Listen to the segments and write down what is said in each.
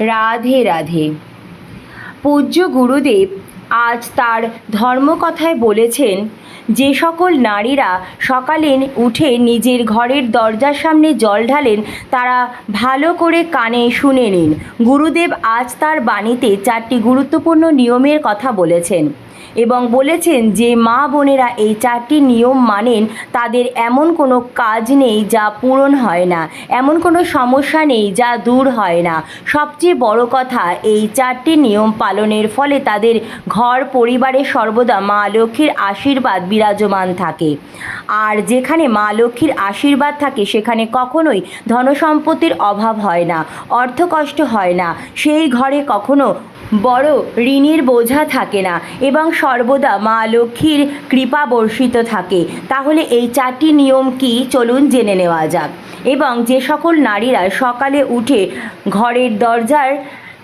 রাধে রাধে। পূজ্য গুরুদেব আজ তার ধর্মকথায় বলেছেন, যে সকল নারীরা সকালে উঠে নিজের ঘরের দরজার সামনে জল ঢালেন, তারা ভালো করে কানে শুনে নিন। গুরুদেব আজ তার বাণীতে চারটি গুরুত্বপূর্ণ নিয়মের কথা বলেছেন। এবং বলেছেন যে মা বোনেরা এই চারটি নিয়ম মানেন, তাদের এমন কোনো কাজ নেই যা পূরণ হয় না, এমন কোনো সমস্যা নেই যা দূর হয় না। সবচেয়ে বড় কথা, এই চারটি নিয়ম পালনের ফলে তাদের ঘর পরিবারে সর্বদা মা লক্ষ্মীর আশীর্বাদ বিরাজমান থাকে। আর যেখানে মা লক্ষ্মীর আশীর্বাদ থাকে, সেখানে কখনোই ধনসম্পত্তির অভাব হয় না, অর্থকষ্ট হয় না। সেই ঘরে কখনো বড় ঋণের বোঝা থাকে না এবং সর্বদা মা লক্ষ্মীর কৃপা বর্ষিত থাকে। তাহলে এই চারটি নিয়ম কি? চলুন জেনে নেওয়া যাক। এবং যে সকল নারীরা সকালে উঠে ঘরের দরজার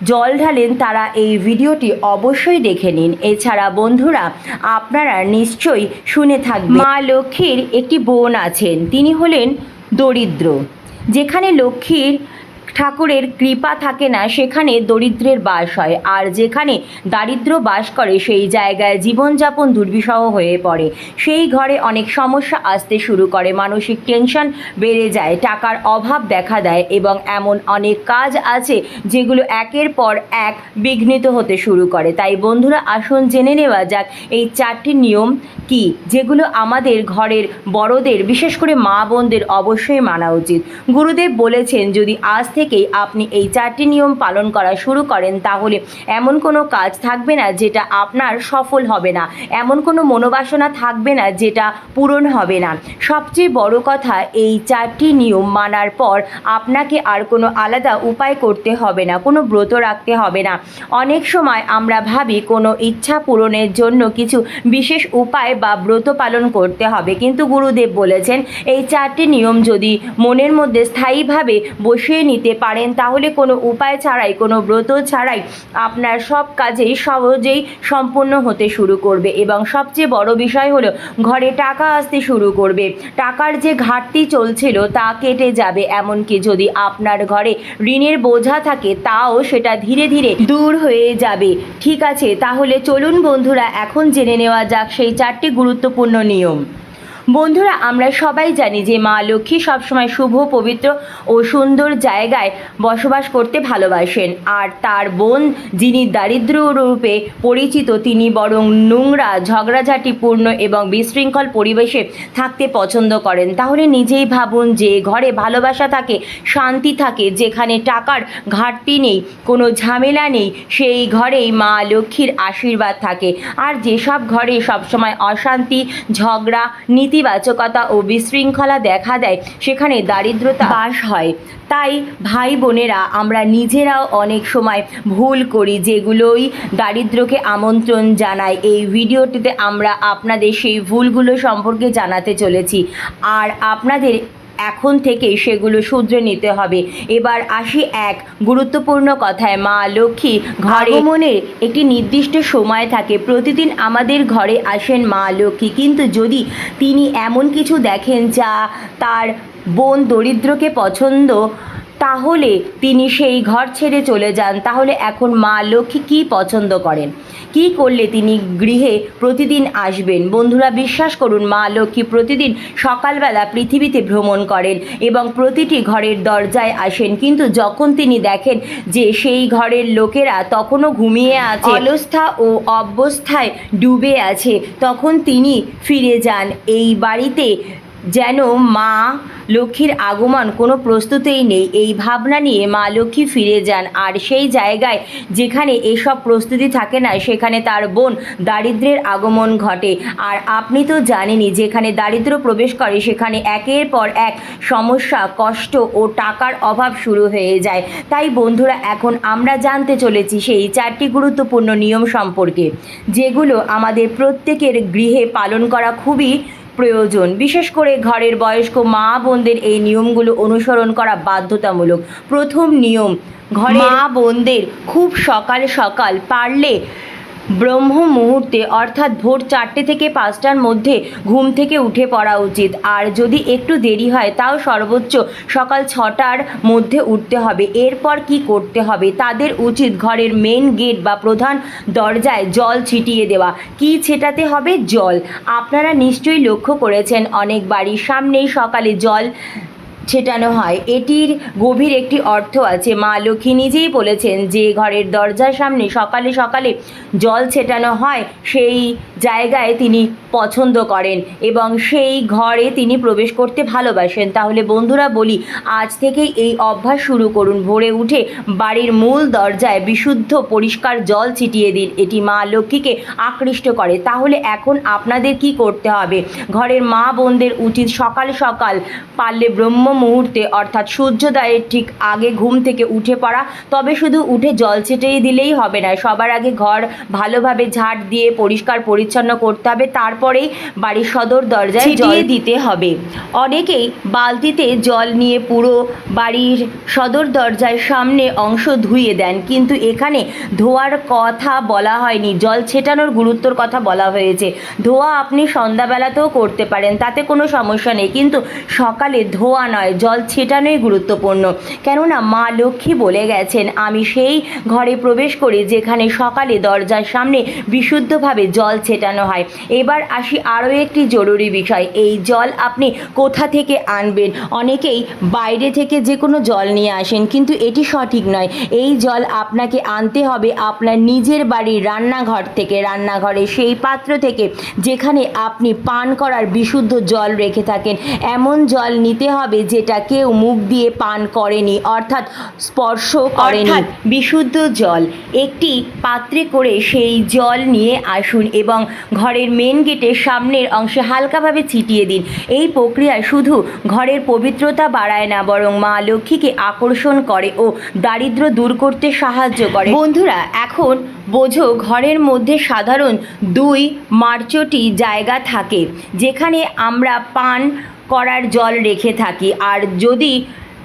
জল ঢালেন, তারা এই ভিডিওটি অবশ্যই দেখে নিন। এছাড়া বন্ধুরা, আপনারা নিশ্চয়ই শুনে থাকবেন। মা লক্ষ্মীর একটি বোন আছেন, তিনি হলেন দরিদ্র। যেখানে লক্ষ্মীর ঠাকুরের কৃপা থাকে না, সেখানে দরিদ্রের বাস হয়। আর যেখানে দারিদ্র বাস করে, সেই জায়গায় জীবনযাপন দুর্বিষহ হয়ে পড়ে। সেই ঘরে অনেক সমস্যা আসতে শুরু করে, মানসিক টেনশন বেড়ে যায়, টাকার অভাব দেখা দেয় এবং এমন অনেক কাজ আছে যেগুলো একের পর এক বিঘ্নিত হতে শুরু করে। তাই বন্ধুরা, আসুন জেনে নেওয়া যাক, এই চারটি নিয়ম কি, যেগুলো আমাদের ঘরের বড়দের, বিশেষ করে মা বোনদের অবশ্যই মানা উচিত। গুরুদেব বলেছেন, যদি আজ থেকেই আপনি এই চারটি নিয়ম পালন করা শুরু করেন, তাহলে এমন কোনো কাজ থাকবে না যেটা আপনার সফল হবে না। এমন কোনো মনোবাসনা থাকবে না যেটা পূরণ হবে না। সবচেয়ে বড় কথা, এই চারটি নিয়ম মানার পর আপনাকে আর কোনো আলাদা উপায় করতে হবে না, কোনো ব্রত রাখতে হবে না। অনেক সময় আমরা ভাবি কোনো ইচ্ছা পূরণের জন্য কিছু বিশেষ উপায় বা ব্রত পালন করতে হবে, কিন্তু গুরুদেব বলেছেন, এই চারটি নিয়ম যদি মনের মধ্যে স্থায়ীভাবে বসিয়ে নিতে পারেন, তাহলে কোনো উপায় ছাড়াই, কোনো ব্রত ছাড়াই আপনার সব কাজেই সহজেই সম্পূর্ণ হতে শুরু করবে। এবং সবচেয়ে বড় বিষয় হলো, ঘরে টাকা আসতে শুরু করবে। টাকার যে ঘাটতি চলছিল তা কেটে যাবে। এমনকি যদি আপনার ঘরে ঋণের বোঝা থাকে, তাও সেটা ধীরে ধীরে দূর হয়ে যাবে। ঠিক আছে, তাহলে চলুন বন্ধুরা, এখন জেনে নেওয়া যাক সেই চারটি গুরুত্বপূর্ণ নিয়ম। বন্ধুরা, আমরা সবাই জানি যে মা লক্ষ্মী সবসময় শুভ, পবিত্র ও সুন্দর জায়গায় বসবাস করতে ভালোবাসেন। আর তার বোন, যিনি দারিদ্র রূপে পরিচিত, তিনি বরং নোংরা ঝগড়াঝাটিপূর্ণ এবং বিশৃঙ্খল পরিবেশে থাকতে পছন্দ করেন। তাহলে নিজেই ভাবুন যে ঘরে ভালোবাসা থাকে, শান্তি থাকে, যেখানে টাকার ঘাটতি নেই, কোনো ঝামেলা নেই, সেই ঘরেই মা লক্ষ্মীর আশীর্বাদ থাকে। আর যেসব ঘরে সবসময় অশান্তি, ঝগড়া নীতিবাচকতা ও বিশৃঙ্খলা দেখা দেয়, সেখানে দারিদ্রতা বাস হয়। তাই ভাই বোনেরা, আমরা নিজেরাও অনেক সময় ভুল করি, যেগুলোই দারিদ্রকে আমন্ত্রণ জানায়। এই ভিডিওটিতে আমরা আপনাদের সেই ভুলগুলো সম্পর্কে জানাতে চলেছি। আর আপনাদের এখন থেকে সেগুলো শুধরে নিতে হবে। এবার আসি এক গুরুত্বপূর্ণ কথায়। মা লক্ষ্মী ঘরে মনে একটি নির্দিষ্ট সময় থাকে। প্রতিদিন আমাদের ঘরে আসেন মা লক্ষ্মী। কিন্তু যদি তিনি এমন কিছু দেখেন যা তার বোন দরিদ্রকে পছন্দ তাহলে তিনি সেই ঘর ছেড়ে চলে যান। তাহলে এখন মা লক্ষ্মী কী পছন্দ করেন? কী করলে তিনি গৃহে প্রতিদিন আসবেন? বন্ধুরা, বিশ্বাস করুন, মা লক্ষ্মী প্রতিদিন সকালবেলা পৃথিবীতে ভ্রমণ করেন এবং প্রতিটি ঘরের দরজায় আসেন। কিন্তু যখন তিনি দেখেন যে সেই ঘরের লোকেরা তখনও ঘুমিয়ে আছে, অলস্থা ও অবস্থায় ডুবে আছে, তখন তিনি ফিরে যান। এই বাড়িতে যেন মা লক্ষ্মীর আগমন কোনো প্রস্তুতেই নেই। এই ভাবনা নিয়ে মা লক্ষ্মী ফিরে যান। আর সেই জায়গায় যেখানে এসব প্রস্তুতি থাকে না, সেখানে তার বোন দারিদ্রের আগমন ঘটে। আর আপনি তো জানেনই, যেখানে দারিদ্র প্রবেশ করে, সেখানে একের পর এক সমস্যা, কষ্ট ও টাকার অভাব শুরু হয়ে যায়। তাই বন্ধুরা, এখন আমরা জানতে চলেছি সেই চারটি গুরুত্বপূর্ণ নিয়ম সম্পর্কে, যেগুলো আমাদের প্রত্যেকের গৃহে পালন করা খুবই প্রয়োজন। বিশেষ করে ঘরের বয়স্ক মা বোনদের এই নিয়মগুলো অনুসরণ করা বাধ্যতামূলক। প্রথম নিয়ম ঘরে মা বোনদের খুব সকাল সকাল পারলে ব্রহ্ম মুহূর্তে অর্থাৎ ভোর চারটে থেকে পাঁচটার মধ্যে ঘুম থেকে উঠে পড়া উচিত। আর যদি একটু দেরি হয়, তাও সর্বোচ্চ সকাল ছটার মধ্যে উঠতে হবে। এরপর কি করতে হবে? তাদের উচিত ঘরের মেন গেট বা প্রধান দরজায় জল ছিটিয়ে দেওয়া। কি ছেটাতে হবে? জল। আপনারা নিশ্চয়ই লক্ষ্য করেছেন, অনেক বাড়ির সামনেই সকালে জল ছেটানো হয়। এটির গভীর একটি অর্থ আছে। মা লক্ষ্মী নিজেই বলেছেন যে, ঘরের দরজার সামনে সকালে সকালে জল ছেটানো হয়, সেই জায়গায় তিনি পছন্দ করেন এবং সেই ঘরে তিনি প্রবেশ করতে ভালোবাসেন। তাহলে বন্ধুরা বলি, আজ থেকেই এই অভ্যাস শুরু করুন। ভোরে উঠে বাড়ির মূল দরজায় বিশুদ্ধ পরিষ্কার জল ছিটিয়ে দিন। এটি মা লক্ষ্মীকে আকৃষ্ট করে। তাহলে এখন আপনাদের কি করতে হবে? ঘরের মা বোনদের উচিত সকাল সকাল পারলে ব্রহ্ম মুহূর্তে অর্থাৎ সূর্যোদয়ের ঠিক আগে ঘুম থেকে উঠে পড়া। তবে শুধু উঠে জল ছিটিয়ে দিলেই হবে না। সবার আগে ঘর ভালোভাবে ঝাড় দিয়ে পরিষ্কার পরিচ্ছন্ন করতে হবে। তারপরেই বাড়ির সদর দরজায় ছিটিয়ে দিতে হবে। অনেকেই বালতিতে জল নিয়ে পুরো বাড়ির সদর দরজার সামনে অংশ ধুয়ে দেন। কিন্তু এখানে ধোয়ার কথা বলা হয়নি। জল ছেটানোর গুরুত্বর কথা বলা হয়েছে। ধোয়া আপনি সন্ধ্যাবেলাতেও করতে পারেন। তাতে কোনো সমস্যা নেই। কিন্তু সকালে ধোয়া নয়। জল ছেটানোই গুরুত্বপূর্ণ। কেননা মা লক্ষ্মী বলে গেছেন, আমি সেই ঘরে প্রবেশ করি যেখানে সকালে দরজার সামনে বিশুদ্ধভাবে জল ছেটানো হয়। এবার আসি আরও একটি জরুরি বিষয়, এই জল আপনি কোথা থেকে আনবেন? অনেকেই বাইরে থেকে যে কোনো জল নিয়ে আসেন, কিন্তু এটি সঠিক নয়। এই জল আপনাকে আনতে হবে আপনার নিজের বাড়ির রান্নাঘর থেকে রান্নাঘরে সেই পাত্র থেকে, যেখানে আপনি পান করার বিশুদ্ধ জল রেখে থাকেন। এমন জল নিতে হবে যেটা কেউ মুখ দিয়ে পান করেনি, অর্থাৎ স্পর্শ করেনি। বিশুদ্ধ জল। একটি পাত্রে করে সেই জল নিয়ে আসুন এবং ঘরের মেন গেটের সামনের অংশে হালকাভাবে ছিটিয়ে দিন। এই প্রক্রিয়া শুধু ঘরের পবিত্রতা বাড়ায় না, বরং মা লক্ষ্মীকে আকর্ষণ করে ও দারিদ্র দূর করতে সাহায্য করে। বন্ধুরা, এখন বোঝো ঘরের মধ্যে সাধারণ দুই মার্চটি জায়গা থাকে, যেখানে আমরা পান করার জল রেখে থাকি। আর যদি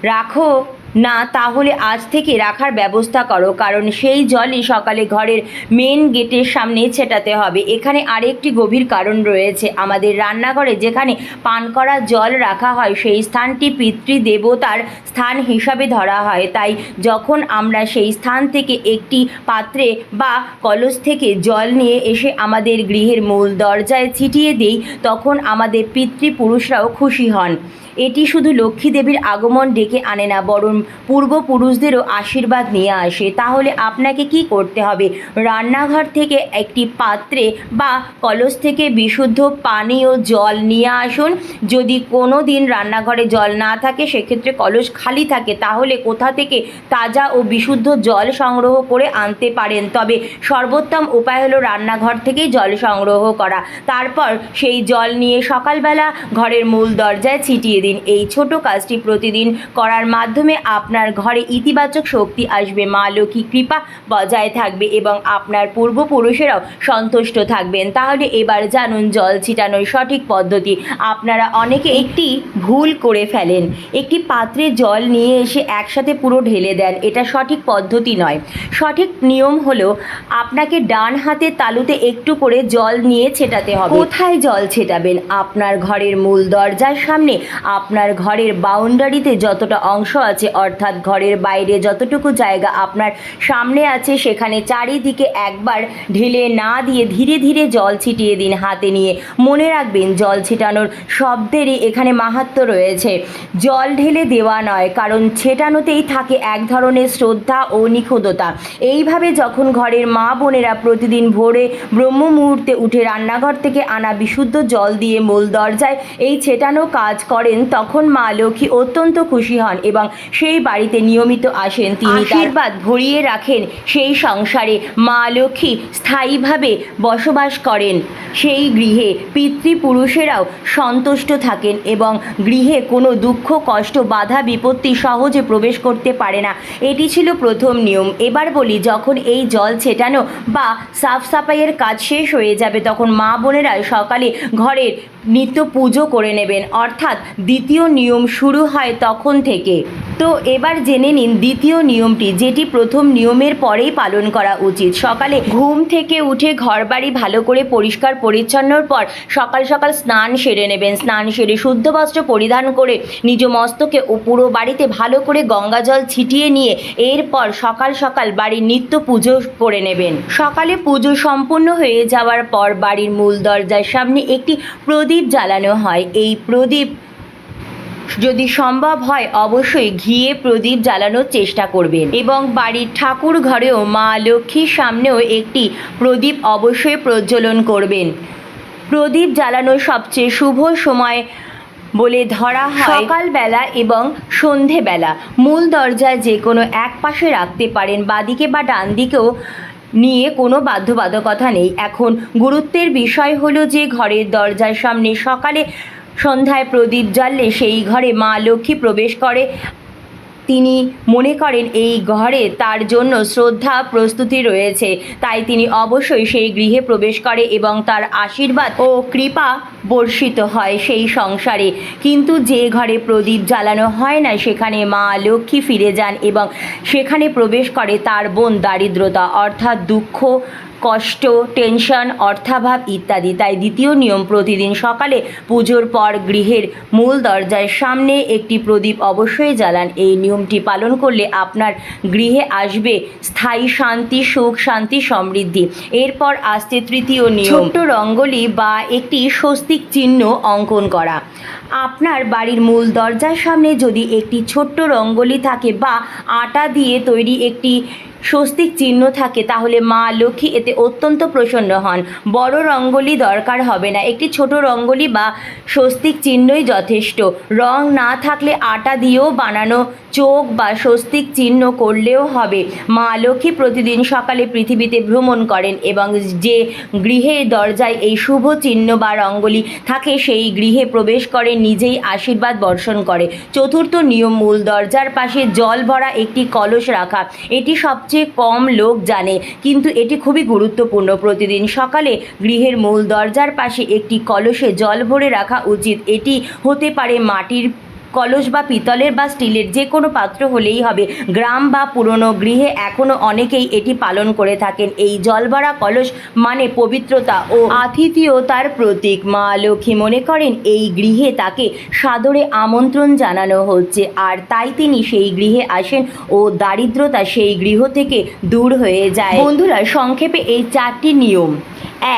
রাখো না, তাহলে আজ থেকে রাখার ব্যবস্থা করো, কারণ সেই জলই সকালে ঘরের মেন গেটের সামনে ছেটাতে হবে। এখানে আরেকটি গভীর কারণ রয়েছে। আমাদের রান্নাঘরে যেখানে পান করা জল রাখা হয়, সেই স্থানটি পিতৃদেবতার স্থান হিসাবে ধরা হয়। তাই যখন আমরা সেই স্থান থেকে একটি পাত্রে বা কলস থেকে জল নিয়ে এসে আমাদের গৃহের মূল দরজায় ছিটিয়ে দিই, তখন আমাদের পিতৃপুরুষরাও খুশি হন। এটি শুধু লক্ষ্মী দেবীর আগমন ডেকে আনে না, বরং পূর্বপুরুষদেরও আশীর্বাদ নিয়ে আসে। তাহলে আপনাকে কি করতে হবে? রান্নাঘর থেকে একটি পাত্রে বা কলস থেকে বিশুদ্ধ পানীয় জল নিয়ে আসুন। যদি কোনো দিন রান্নাঘরে জল না থাকে, সেক্ষেত্রে কলস খালি থাকে, তাহলে কোথা থেকে তাজা ও বিশুদ্ধ জল সংগ্রহ করে আনতে পারেন? তবে সর্বোত্তম উপায় হলো রান্নাঘর থেকেই জল সংগ্রহ করা। তারপর সেই জল নিয়ে সকালবেলা ঘরের মূল দরজায় ছিটিয়ে দিন এই ছোট কাজটি প্রতিদিন করার মাধ্যমে আপনার ঘরে ইতিবাচক শক্তি আসবে, মা লক্ষ্মী কৃপা বজায় থাকবে এবং আপনার পূর্বপুরুষেরাও সন্তুষ্ট থাকবেন। তাহলে এবার জানুন জল ছিটানোর সঠিক পদ্ধতি। আপনারা অনেকে একটি ভুল করে ফেলেন। একটি পাত্রে জল নিয়ে এসে একসাথে পুরো ঢেলে দেন, এটা সঠিক পদ্ধতি নয়। সঠিক নিয়ম হলো আপনাকে ডান হাতের তালুতে একটু করে জল নিয়ে ছেটাতে হবে। কোথায় জল ছেটাবেন? আপনার ঘরের মূল দরজার সামনে আপনার ঘরের বাউন্ডারিতে যতটা অংশ আছে, অর্থাৎ ঘরের বাইরে যতটুকু জায়গা আপনার সামনে আছে, সেখানে চারিদিকে একবার ঢেলে না দিয়ে ধীরে ধীরে জল ছিটিয়ে দিন হাতে নিয়ে। মনে রাখবেন, জল ছিটানোর শব্দেরই এখানে মাহাত্ম রয়েছে। জল ঢেলে দেওয়া নয়, কারণ ছেটানোতেই থাকে এক ধরনের শ্রদ্ধা ও নিখুঁততা। এইভাবে যখন ঘরের মা বোনেরা প্রতিদিন ভোরে ব্রহ্ম মুহূর্তে উঠে রান্নাঘর থেকে আনা বিশুদ্ধ জল দিয়ে মূল দরজায় এই ছেটানো কাজ করেন তখন মা লক্ষ্মী অত্যন্ত খুশি হন এবং সেই বাড়িতে নিয়মিত আসেন। তিনি আশীর্বাদ। ভরিয়ে রাখেন সেই সংসারে। মা লক্ষ্মী স্থায়ীভাবে বসবাস করেন। সেই গৃহে পিতৃপুরুষেরাও সন্তুষ্ট থাকেন এবং গৃহে কোনো দুঃখ কষ্ট বাধা বিপত্তি সহজে প্রবেশ করতে পারে না। এটি ছিল প্রথম নিয়ম। এবার বলি যখন এই জল ছেটানো বা সাফ সাফাইয়ের কাজ শেষ হয়ে যাবে তখন মা বোনেরা সকালে ঘরের নিত্য পুজো করে নেবেন। অর্থাৎ দ্বিতীয় নিয়ম শুরু হয় তখন থেকে। তো এবার জেনে নিন দ্বিতীয় নিয়মটি, যেটি প্রথম নিয়মের পরেই পালন করা উচিত। সকালে ঘুম থেকে উঠে ঘরবাড়ি ভালো করে পরিষ্কার পরিচ্ছন্নর পর সকাল সকাল স্নান সেরে নেবেন। স্নান সেরে শুদ্ধ বস্ত্র পরিধান করে নিজ মস্তকে ও পুরো বাড়িতে ভালো করে গঙ্গা জল ছিটিয়ে নিয়ে এরপর সকাল সকাল বাড়ির নিত্য পুজো করে নেবেন। সকালে পুজো সম্পূর্ণ হয়ে যাওয়ার পর বাড়ির মূল দরজার সামনে একটি প্রদীপ জ্বালানো হয়। এই প্রদীপ যদি সম্ভব হয়, অবশ্যই ঘিয়ে প্রদীপ জ্বালানোর চেষ্টা করবেন। এবং বাড়ির ঠাকুর ঘরেও মা লক্ষ্মীর সামনেও একটি প্রদীপ অবশ্যই প্রজ্বলন করবেন। প্রদীপ জ্বালানোর সবচেয়ে শুভ সময় বলে ধরা হয় সকালবেলা এবং সন্ধেবেলা। মূল দরজায় যে কোনো এক পাশে রাখতে পারেন, বাদিকে বা ডান দিকেও নিয়ে কোনো বাধ্যবাধকতা নেই। এখন গুরুত্বের বিষয় হলো যে, ঘরের দরজার সামনে সকালে সন্ধ্যায় প্রদীপ জ্বাললে সেই ঘরে মা লক্ষ্মী প্রবেশ করে। তিনি মনে করেন, এই ঘরে তার জন্য শ্রদ্ধা প্রস্তুতি রয়েছে। তাই তিনি অবশ্যই সেই গৃহে প্রবেশ করে এবং তার আশীর্বাদ ও কৃপা বর্ষিত হয় সেই সংসারে। কিন্তু যে ঘরে প্রদীপ জ্বালানো হয় না, সেখানে মা লক্ষ্মী ফিরে যান এবং সেখানে প্রবেশ করে তার বোন দারিদ্রতা, অর্থাৎ দুঃখ কষ্ট, টেনশন, অর্থাভাব ইত্যাদি। তাই দ্বিতীয় নিয়ম, প্রতিদিন সকালে পুজোর পর গৃহের মূল দরজার সামনে একটি প্রদীপ অবশ্যই জ্বালান। এই নিয়মটি পালন করলে আপনার গৃহে আসবে স্থায়ী শান্তি, সুখ শান্তি, সমৃদ্ধি। এরপর আসছে তৃতীয় নিয়ম। ছোট্ট রঙ্গলি বা একটি স্বস্তিক চিহ্ন অঙ্কন করা। আপনার বাড়ির মূল দরজার সামনে যদি একটি ছোট্ট রঙ্গলি থাকে বা আটা দিয়ে তৈরি একটি স্বস্তিক চিহ্ন থাকে, তাহলে মা লক্ষ্মী এতে অত্যন্ত প্রসন্ন হন। বড় রঙ্গলি দরকার হবে না। একটি ছোট রঙ্গলি বা স্বস্তিক চিহ্নই যথেষ্ট। রং না থাকলে আটা দিয়েও বানানো চোখ বা স্বস্তিক চিহ্ন করলেও হবে। মা লক্ষ্মী প্রতিদিন সকালে পৃথিবীতে ভ্রমণ করেন এবং যে গৃহের দরজায় এই শুভ চিহ্ন বা রঙ্গলি থাকে, সেই গৃহে প্রবেশ করে নিজেই আশীর্বাদ বর্ষণ করে। চতুর্থ নিয়ম, মূল দরজার পাশে জল ভরা একটি কলস রাখা। এটি সবচেয়ে কম লোক জানে, কিন্তু এটি খুবই গুরুত্বপূর্ণ। প্রতিদিন সকালে গৃহের মূল দরজার পাশে একটি কলসে জল ভরে রাখা উচিত। এটি হতে পারে মাটির কলস বা পিতলের বা স্টিলের যে কোনো পাত্র হলেই হবে। গ্রাম বা পুরনো গৃহে এখনও অনেকেই এটি পালন করে থাকেন। এই জলভরা কলস মানে পবিত্রতা ও আতিথেয়তার প্রতীক। মা লক্ষ্মী মনে করেন, এই গৃহে তাকে সাদরে আমন্ত্রণ জানানো হচ্ছে। আর তাই তিনি সেই গৃহে আসেন ও দারিদ্রতা সেই গৃহ থেকে দূর হয়ে যায়। বন্ধুরা, সংক্ষেপে এই চারটি নিয়ম।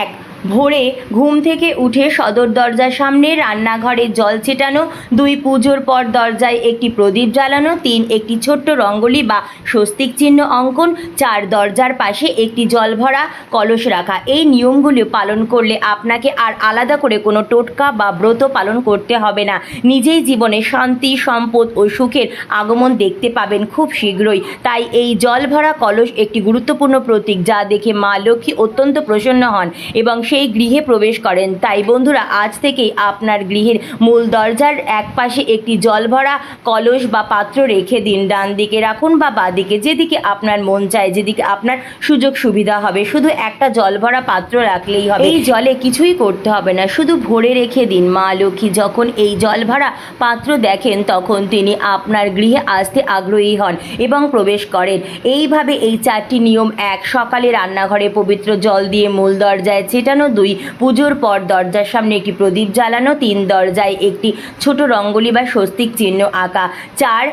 এক ভোরে ঘুম থেকে উঠে সদর দরজার সামনে রান্নাঘরে জল ছেটানো, দুই পুজোর পর দরজায় একটি প্রদীপ জ্বালানো, তিন একটি ছোট্ট রঙ্গলি বা স্বস্তিক চিহ্ন অঙ্কন, চার দরজার পাশে একটি জল ভরা কলস রাখা। এই নিয়মগুলি পালন করলে আপনাকে আর আলাদা করে কোনো টোটকা বা ব্রত পালন করতে হবে না। নিজেই জীবনে শান্তি, সম্পদ ও সুখের আগমন দেখতে পাবেন খুব শীঘ্রই। তাই এই জল ভরা কলস একটি গুরুত্বপূর্ণ প্রতীক যা দেখে মা লক্ষ্মী অত্যন্ত প্রসন্ন হন এবং সেই গৃহে প্রবেশ করেন। তাই বন্ধুরা, আজ থেকেই আপনার গৃহের মূল দরজার এক পাশে একটি জল ভরা কলস বা পাত্র রেখে দিন। ডান দিকে রাখুন বা বাদিকে যেদিকে আপনার মন চায়, যেদিকে আপনার সুযোগ সুবিধা হবে। শুধু একটা জল ভরা পাত্র রাখলেই হবে। এই জলে কিছুই করতে হবে না। শুধু ভরে রেখে দিন। মা লক্ষ্মী যখন এই জল ভরা পাত্র দেখেন, তখন তিনি আপনার গৃহে আসতে আগ্রহী হন এবং প্রবেশ করেন। এইভাবে এই চারটি নিয়ম এক সকালে রান্নাঘরে পবিত্র জল দিয়ে মূল দরজায় ছেটানো দুই পুজোর পর দরজার সামনে একটি প্রদীপ জ্বালানো, তিন দরজায় একটি ছোট রঙ্গলি বা স্বস্তিক চিহ্ন আঁকা, চার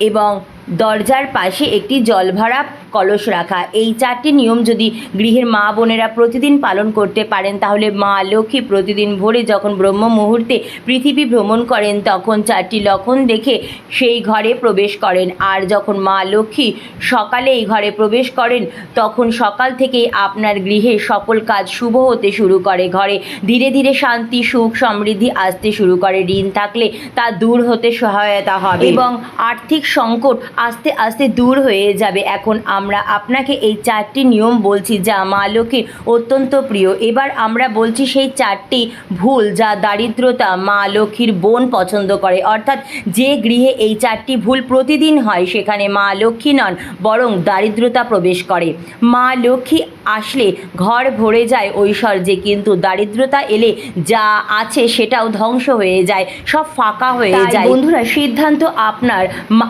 এবং দরজার পাশে একটি জলভরা কলস রাখা। এই চারটি নিয়ম যদি গৃহের মা বোনেরা প্রতিদিন পালন করতে পারেন তাহলে মা লক্ষ্মী প্রতিদিন ভোরে যখন ব্রহ্ম মুহূর্তে পৃথিবী ভ্রমণ করেন তখন চারটি লক্ষণ দেখে সেই ঘরে প্রবেশ করেন। আর যখন মা লক্ষ্মী সকালে এই ঘরে প্রবেশ করেন তখন সকাল থেকেই আপনার গৃহে সকল কাজ শুভ হতে শুরু করে। ঘরে ধীরে ধীরে শান্তি সুখ সমৃদ্ধি আসতে শুরু করে। ঋণ থাকলে তা দূর হতে সহায়তা হবে। এবং আর্থিক সংকট আস্তে আস্তে দূর হয়ে যাবে। এখন আমরা আপনাকে এই চারটি নিয়ম বলছি যা মা লক্ষ্মীর অত্যন্ত প্রিয়। এবার আমরা বলছি সেই চারটি ভুল যা দারিদ্রতা মা লক্ষ্মীর বোন পছন্দ করে। অর্থাৎ যে গৃহে এই চারটি ভুল প্রতিদিন হয় সেখানে মা লক্ষ্মী নন বরং দারিদ্রতা প্রবেশ করে। মা লক্ষ্মী আসলে ঘর ভরে যায় ঐশ্বর্যে কিন্তু দারিদ্রতা এলে যা আছে সেটাও ধ্বংস হয়ে যায় সব ফাঁকা হয়ে যায়। বন্ধুরা সিদ্ধান্ত আপনার।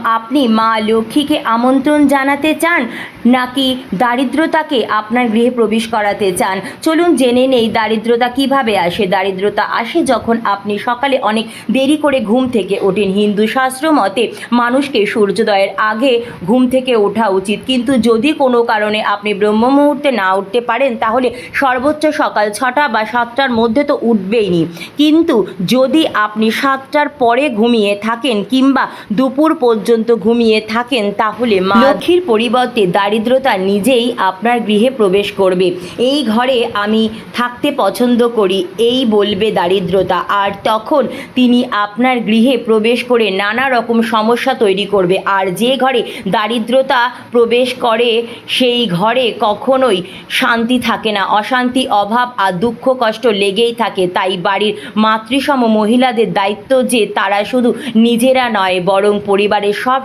আপনি মা লক্ষ্মীকে আমন্ত্রণ জানাতে চান নাকি দারিদ্রতাকে আপনার গৃহে প্রবেশ করাতে চান? চলুন জেনে নেই দারিদ্রতা কীভাবে আসে। দারিদ্রতা আসে যখন আপনি সকালে অনেক দেরি করে ঘুম থেকে ওঠেন। হিন্দু শাস্ত্র মতে মানুষকে সূর্যোদয়ের আগে ঘুম থেকে ওঠা উচিত। কিন্তু যদি কোনো কারণে আপনি ব্রহ্ম মুহূর্তে না উঠতে পারেন, তাহলে সর্বোচ্চ সকাল ছটা বা সাতটার মধ্যে তো উঠবেই নি। কিন্তু যদি আপনি সাতটার পরে ঘুমিয়ে থাকেন কিংবা দুপুর পর্যন্ত ঘুমিয়ে থাকেন, তাহলে মা লক্ষ্মীর পরিবর্তে দারিদ্রতা নিজেই আপনার গৃহে প্রবেশ করবে। এই ঘরে আমি থাকতে পছন্দ করি, এই বলবে দারিদ্রতা। আর তখন তিনি আপনার গৃহে প্রবেশ করে নানা রকম সমস্যা তৈরি করবে। আর যে ঘরে দারিদ্রতা প্রবেশ করে, সেই ঘরে কখনোই শান্তি থাকে না। অশান্তি, অভাব আর দুঃখ, কষ্ট লেগেই থাকে। তাই বাড়ির মাতৃসম মহিলাদের দায়িত্ব যে তারা শুধু নিজেরা নয়, বরং পরিবারের সব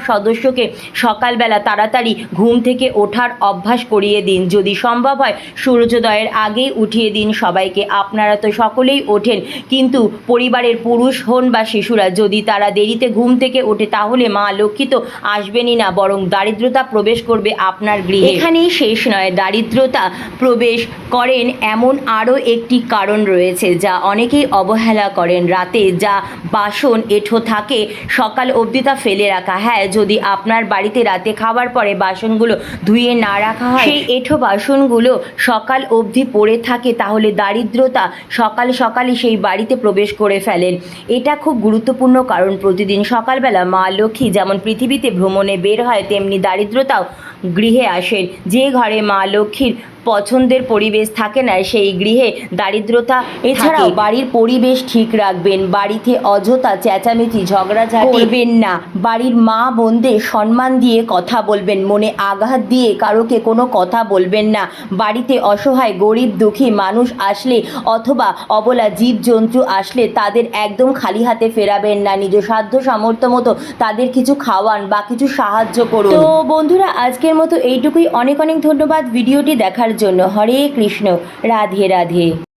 সদস্যকে সকালবেলা তাড়াতাড়ি ঘুম থেকে ওঠার অভ্যাস করিয়ে দিন। যদি সম্ভব হয়, সূর্যোদয়ের আগেই উঠিয়ে দিন সবাইকে। আপনারা তো সকলেই ওঠেন, কিন্তু পরিবারের পুরুষ হন বা শিশুরা, যদি তারা দেরিতে ঘুম থেকে ওঠে, তাহলে মা লক্ষ্মী তো আসবেনই না, বরং দারিদ্রতা প্রবেশ করবে আপনার গৃহে। এখানেই শেষ নয়, দারিদ্রতা প্রবেশ করেন এমন আরও একটি কারণ রয়েছে, যা অনেকেই অবহেলা করেন। রাতে যা বাসন, এঁঠো থাকে, সকাল অবধি তা ফেলে রাখা। হ্যাঁ যদি আপনার বাড়িতে রাতে খাওয়ার পরে বাসনগুলো ধুয়ে না রাখা হয় সেই এঁঠো বাসনগুলো সকাল অবধি পড়ে থাকে তাহলে দারিদ্রতা সকাল সকালই সেই বাড়িতে প্রবেশ করে ফেলেন। এটা খুব গুরুত্বপূর্ণ কারণ প্রতিদিন সকালবেলা মা লক্ষ্মী যেমন পৃথিবীতে ভ্রমণে বের হয় তেমনি দারিদ্রতাও গৃহে আসেন। যে ঘরে মা লক্ষ্মীর পছন্দের পরিবেশ থাকে না সেই গৃহে দারিদ্রতা। এছাড়াও বাড়ির পরিবেশ ঠিক রাখবেন বাড়িতে অযথা চেঁচামেচি ঝগড়াঝাটি করবেন না। বাড়ির মা বোনদের সম্মান দিয়ে কথা বলবেন মনে আঘাত দিয়ে কারোকে কোনো কথা বলবেন না। বাড়িতে অসহায় গরিব দুঃখী মানুষ আসলে অথবা অবলা জীবজন্তু আসলে তাদের একদম খালি হাতে ফেরাবেন না। নিজ সাধ্য সামর্থ্য মতো তাদের কিছু খাওয়ান বা কিছু সাহায্য করুন। তো বন্ধুরা আজকের মতো এইটুকুই। অনেক অনেক ধন্যবাদ। ভিডিওটি দেখার জন্য হরে কৃষ্ণ রাধে রাধে।